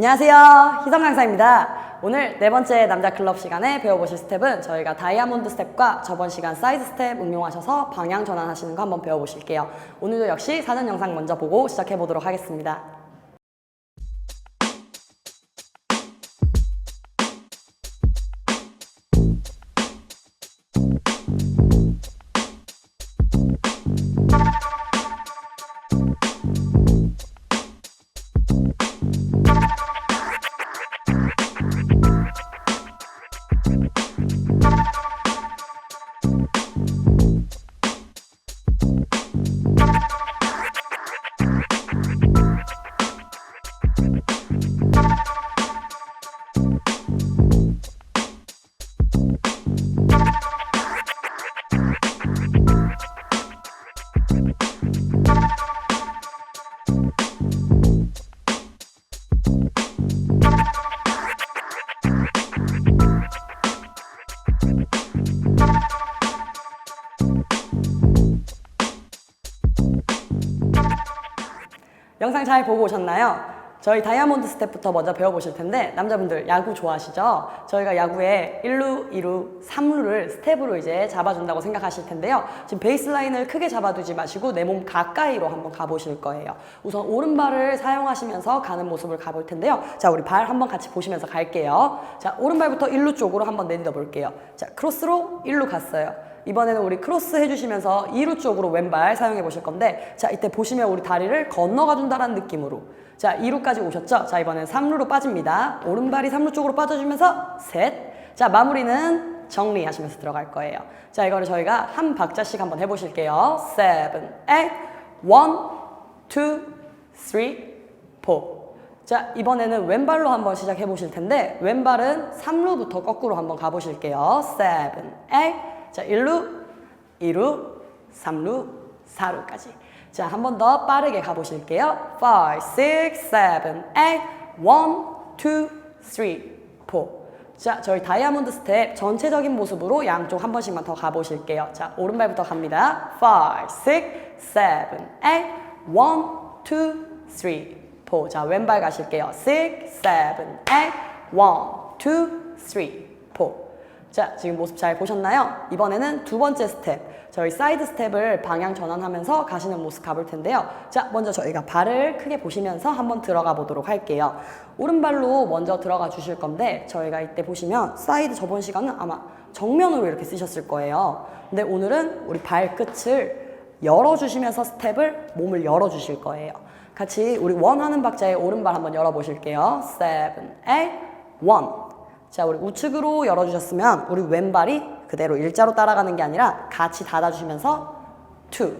안녕하세요. 희성 강사입니다. 오늘 네 번째 남자 클럽 시간에 배워보실 스텝은 저희가 다이아몬드 스텝과 저번 시간 사이드 스텝 응용하셔서 방향 전환하시는 거 한번 배워보실게요. 오늘도 역시 사전 영상 먼저 보고 시작해 보도록 하겠습니다. 영상 잘 보고 오셨나요? 저희 다이아몬드 스텝부터 먼저 배워보실 텐데 남자분들 야구 좋아하시죠? 저희가 야구에 1루, 2루, 3루를 스텝으로 이제 잡아준다고 생각하실 텐데요. 지금 베이스라인을 크게 잡아두지 마시고 내 몸 가까이로 한번 가보실 거예요. 우선 오른발을 사용하시면서 가는 모습을 가볼 텐데요. 자, 우리 발 한번 같이 보시면서 갈게요. 자, 오른발부터 1루 쪽으로 한번 내딛어 볼게요. 자, 크로스로 1루 갔어요. 이번에는 우리 크로스 해주시면서 2루 쪽으로 왼발 사용해 보실 건데 자 이때 보시면 우리 다리를 건너가 준다는 느낌으로 자 2루까지 오셨죠? 자 이번엔 3루로 빠집니다 오른발이 3루 쪽으로 빠져주면서 셋 자 마무리는 정리하시면서 들어갈 거예요 자 이거를 저희가 한 박자씩 한번 해보실게요 7, 8, 1, 2, 3, 4 자, 이번에는 왼발로 한번 시작해 보실 텐데, 왼발은 3루부터 거꾸로 한번 가보실게요. 7, 8. 자, 1루, 2루, 3루, 4루까지. 자, 한 번 더 빠르게 가보실게요. 5, 6, 7, 8. 1, 2, 3, 4. 자, 저희 다이아몬드 스텝 전체적인 모습으로 양쪽 한 번씩만 더 가보실게요. 자, 오른발부터 갑니다. 5, 6, 7, 8. 1, 2, 3, 4. 자, 왼발 가실게요. 6, 7, 8. 1, 2, 3, 4. 자, 지금 모습 잘 보셨나요? 이번에는 두 번째 스텝. 저희 사이드 스텝을 방향 전환하면서 가시는 모습 가볼 텐데요. 자, 먼저 저희가 발을 크게 보시면서 한번 들어가 보도록 할게요. 오른발로 먼저 들어가 주실 건데, 저희가 이때 보시면 사이드 저번 시간은 아마 정면으로 이렇게 쓰셨을 거예요. 근데 오늘은 우리 발끝을 열어주시면서 스텝을 몸을 열어주실 거예요. 같이 우리 원하는 박자의 오른발 한번 열어보실게요. 7, 8, 1. 자, 우리 우측으로 열어주셨으면 우리 왼발이 그대로 일자로 따라가는 게 아니라 같이 닫아주시면서 2.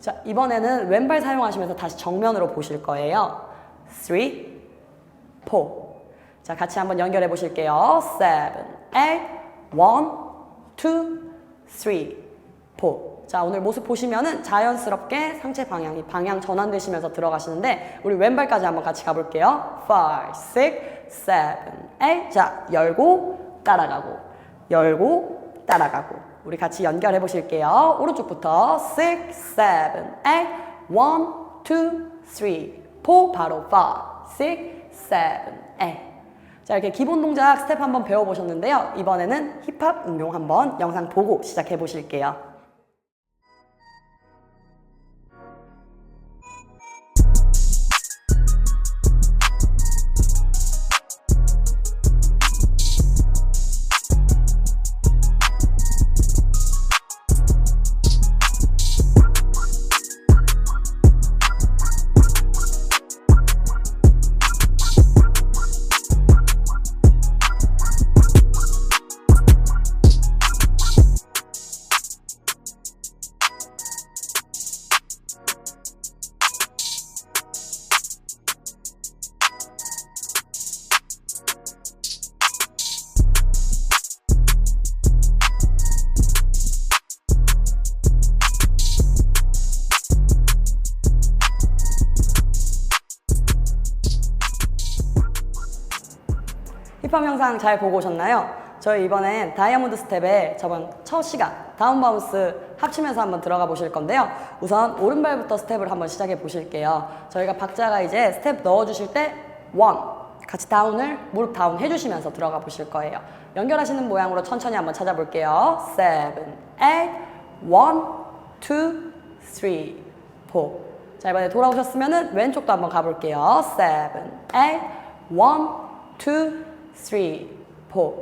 자, 이번에는 왼발 사용하시면서 다시 정면으로 보실 거예요. 3, 4. 자, 같이 한번 연결해 보실게요. 7, 8, 1, 2, 3, 4. 자, 오늘 모습 보시면은 자연스럽게 상체 방향이 방향 전환되시면서 들어가시는데 우리 왼발까지 한번 같이 가볼게요. 5, 6, 7, 8. 자, 열고 따라가고 열고 따라가고 우리 같이 연결해 보실게요. 오른쪽부터 6, 7, 8. 1, 2, 3, 4. 바로 5, 6, 7, 8. 자, 이렇게 기본 동작 스텝 한번 배워보셨는데요. 이번에는 힙합 응용 한번 영상 보고 시작해 보실게요. 힙합 영상 잘 보고 오셨나요? 저희 이번엔 다이아몬드 스텝에 저번 첫 시간 다운 바운스 합치면서 한번 들어가 보실 건데요. 우선 오른발부터 스텝을 한번 시작해 보실게요. 저희가 박자가 이제 스텝 넣어 주실 때 원, 같이 다운을 무릎 다운 해주시면서 들어가 보실 거예요. 연결하시는 모양으로 천천히 한번 찾아볼게요. seven, eight, one, two, three, four. 자 이번에 돌아오셨으면은 왼쪽도 한번 가볼게요. seven, three, four.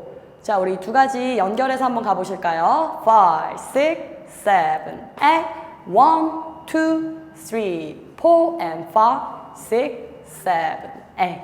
자 우리 두 가지 연결해서 한번 가보실까요? five, six, seven, eight, one, two, three, four, and five, six, seven, eight.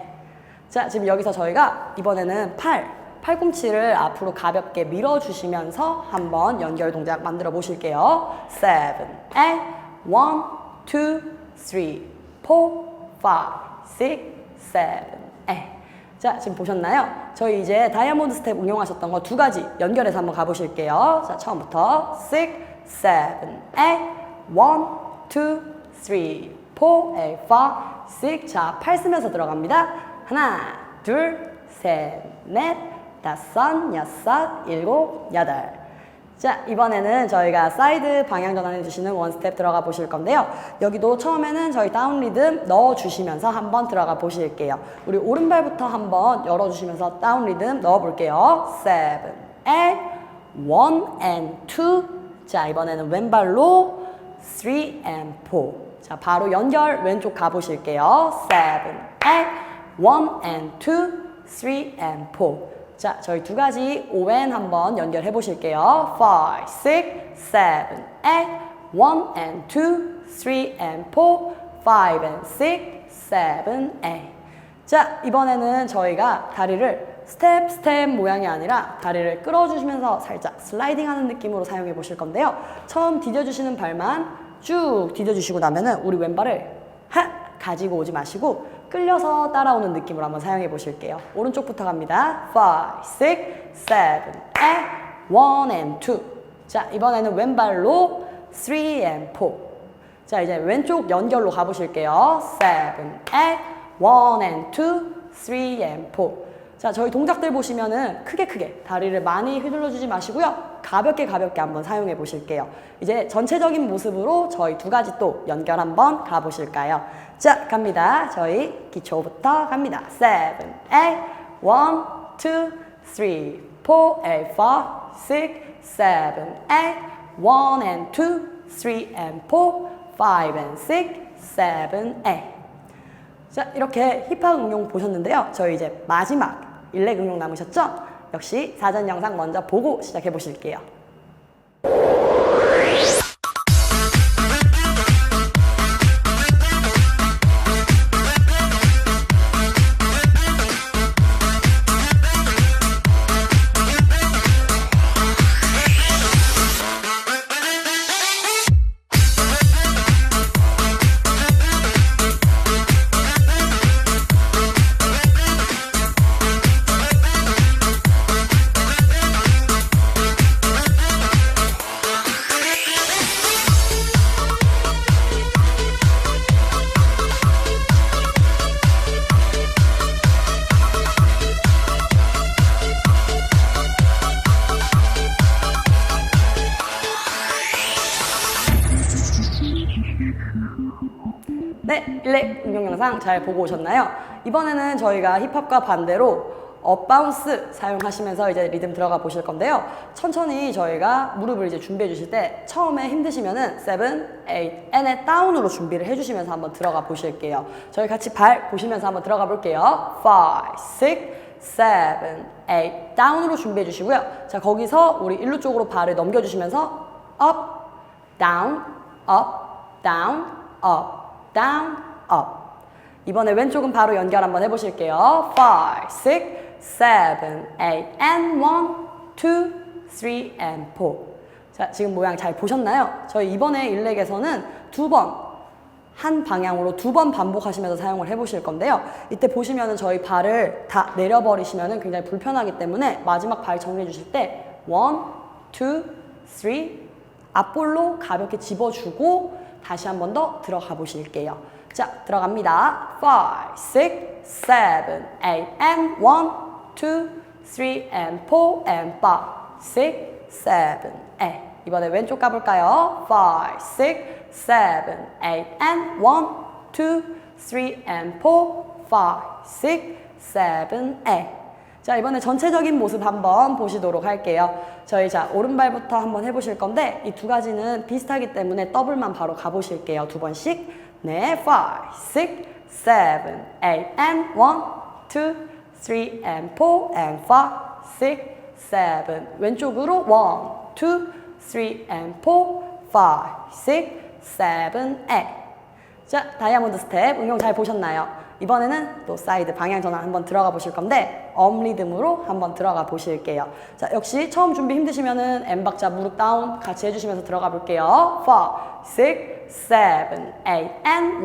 자, 지금 여기서 저희가 이번에는 팔, 팔꿈치를 앞으로 가볍게 밀어주시면서 한번 연결 동작 만들어 보실게요. seven, eight, one, two, three, four, five, six, seven, eight. 자, 지금 보셨나요? 저희 이제 다이아몬드 스텝 응용하셨던 거 두 가지 연결해서 한번 가보실게요. 자, 처음부터 six, seven, eight, one, two, three, four, eight, five, six. 자, 팔 쓰면서 들어갑니다. 하나, 둘, 셋, 넷, 다섯, 여섯, 일곱, 여덟. 자, 이번에는 저희가 사이드 방향 전환해 주시는 원 스텝 들어가 보실 건데요. 여기도 처음에는 저희 다운 리듬 넣어 주시면서 한번 들어가 보실게요. 우리 오른발부터 한번 열어 주시면서 다운 리듬 넣어 볼게요. seven, eight, one and two. 자, 이번에는 왼발로 three and four. 자, 바로 연결 왼쪽 가 보실게요. seven, eight, one and two, three and four. 자, 저희 두 가지 ON 한번 연결해 보실게요. 5, 6, 7, 8, 1 and 2, 3 and 4, 5 and 6, 7, 8. 자, 이번에는 저희가 다리를 스텝 스텝 모양이 아니라 다리를 끌어주시면서 살짝 슬라이딩 하는 느낌으로 사용해 보실 건데요. 처음 디뎌주시는 발만 쭉 디뎌주시고 나면은 우리 왼발을 하! 가지고 오지 마시고 끌려서 따라오는 느낌으로 한번 사용해 보실게요. 오른쪽부터 갑니다. 5, 6, 7, 8, 1 and 2. 자, 이번에는 왼발로 3 and 4. 자, 이제 왼쪽 연결로 가보실게요. 7, 8, 1 and 2, 3 and 4. 자, 저희 동작들 보시면은 크게 크게 다리를 많이 휘둘러 주지 마시고요. 가볍게 가볍게 한번 사용해 보실게요. 이제 전체적인 모습으로 저희 두 가지 또 연결 한번 가보실까요? 자, 갑니다. 저희 기초부터 갑니다. 7, 8, 1, 2, 3, 4, 8, 5, 6, 7, 8, 1 and 2, 3 and 4, 5 and 6, 7, 8. 자, 이렇게 힙합 응용 보셨는데요. 저희 이제 마지막 일렉 응용 남으셨죠? 역시 사전 영상 먼저 보고 시작해 보실게요. 네, 일렉 응용 영상 잘 보고 오셨나요? 이번에는 저희가 힙합과 반대로 업바운스 사용하시면서 이제 리듬 들어가 보실 건데요. 천천히 저희가 무릎을 이제 준비해 주실 때 처음에 힘드시면은 7, 8, N의 다운으로 준비를 해 주시면서 한번 들어가 보실게요. 저희 같이 발 보시면서 한번 들어가 볼게요. 5, 6, 7, 8 다운으로 준비해 주시고요. 자, 거기서 우리 일루 쪽으로 발을 넘겨 주시면서 up, down, up, down, up, down, up. 이번에 왼쪽은 바로 연결 한번 해보실게요. 5, 6, 7, 8, and 1, 2, 3, and 4. 자, 지금 모양 잘 보셨나요? 저희 이번에 일렉에서는 두 번, 한 방향으로 두 번 반복하시면서 사용을 해보실 건데요. 이때 보시면은 저희 발을 다 내려버리시면은 굉장히 불편하기 때문에 마지막 발 정리해 주실 때 1, 2, 3, 앞볼로 가볍게 집어주고 다시 한 번 더 들어가 보실게요. 자, 들어갑니다. 5, 6, 7, 8, and 1, 2, 3, and 4, and 5, 6, 7, 8. 이번에 왼쪽 가볼까요? 5, 6, 7, 8, and 1, 2, 3, and 4, 5, 6, seven, eight. 자, 이번에 전체적인 모습 한번 보시도록 할게요. 저희 자, 오른발부터 한번 해보실 건데, 이 두 가지는 비슷하기 때문에 더블만 바로 가보실게요. 두 번씩. 네, five, six, seven, eight, and one, two, three, and four, and five, six, seven. 왼쪽으로 one, two, three, and four, five, six, seven, eight. 자, 다이아몬드 스텝 응용 잘 보셨나요? 이번에는 또 사이드 방향 전환 한번 들어가 보실 건데 업 리듬으로 한번 들어가 보실게요. 자, 역시 처음 준비 힘드시면은 M 박자 무릎 다운 같이 해주시면서 들어가 볼게요. 5, 6, 7, 8, and 1,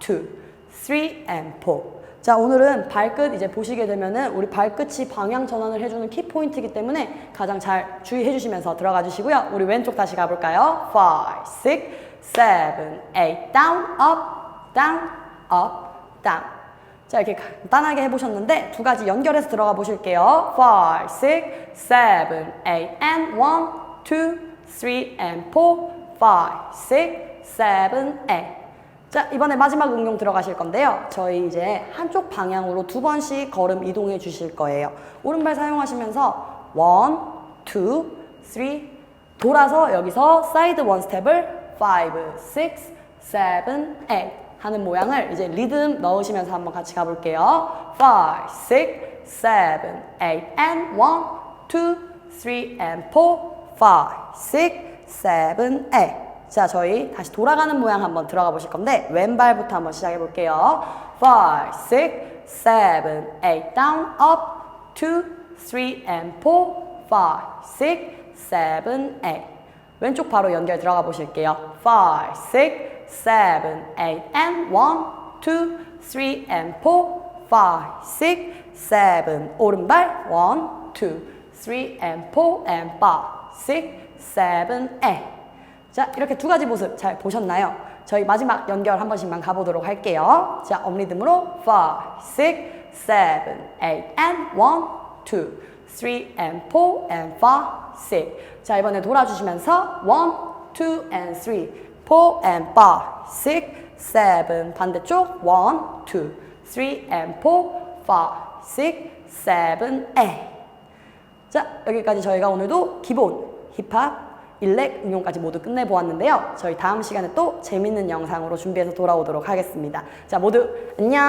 2, 3, and 4. 자, 오늘은 발끝 이제 보시게 되면은 우리 발끝이 방향 전환을 해주는 키 포인트이기 때문에 가장 잘 주의해 주시면서 들어가 주시고요. 우리 왼쪽 다시 가볼까요? 5, 6, 7, 8, down, up, down, up, down. 자, 이렇게 간단하게 해보셨는데 두 가지 연결해서 들어가 보실게요. 5, 6, 7, 8, and 1, 2, 3, and 4, 5, 6, 7, 8. 자, 이번에 마지막 응용 들어가실 건데요. 저희 이제 한쪽 방향으로 두 번씩 걸음 이동해 주실 거예요. 오른발 사용하시면서 원, 투, 쓰리 돌아서 여기서 사이드 원 스텝을 5, 6, 7, 8 하는 모양을 이제 리듬 넣으시면서 한번 같이 가볼게요. 5, 6, 7, 8 and 1, 2, 3 and 4, 5, 6, 7, 8 자, 저희 다시 돌아가는 모양 한번 들어가 보실 건데 왼발부터 한번 시작해 볼게요. 5, 6, 7, 8, down, up, 2, 3 and 4, 5, 6, 7, 8. 왼쪽 바로 연결 들어가 보실게요. 5, 6, 7, 8 and 1, 2, 3 and 4, 5, 6, 7. 오른발 1, 2, 3 and 4 and 5, 6, 7, 8. 자, 이렇게 두 가지 모습 잘 보셨나요? 저희 마지막 연결 한 번씩만 가보도록 할게요. 자, 업리듬으로 5, 6, 7, 8, and 1, 2, 3, and 4, and 5, 6. 자, 이번에 돌아주시면서 1, 2, and 3, 4, and 5, 6, 7. 반대쪽 1, 2, 3, and 4, 5, 6, 7, 8. 자, 여기까지 저희가 오늘도 기본 힙합 일렉 응용까지 모두 끝내보았는데요. 저희 다음 시간에 또 재밌는 영상으로 준비해서 돌아오도록 하겠습니다. 자, 모두 안녕!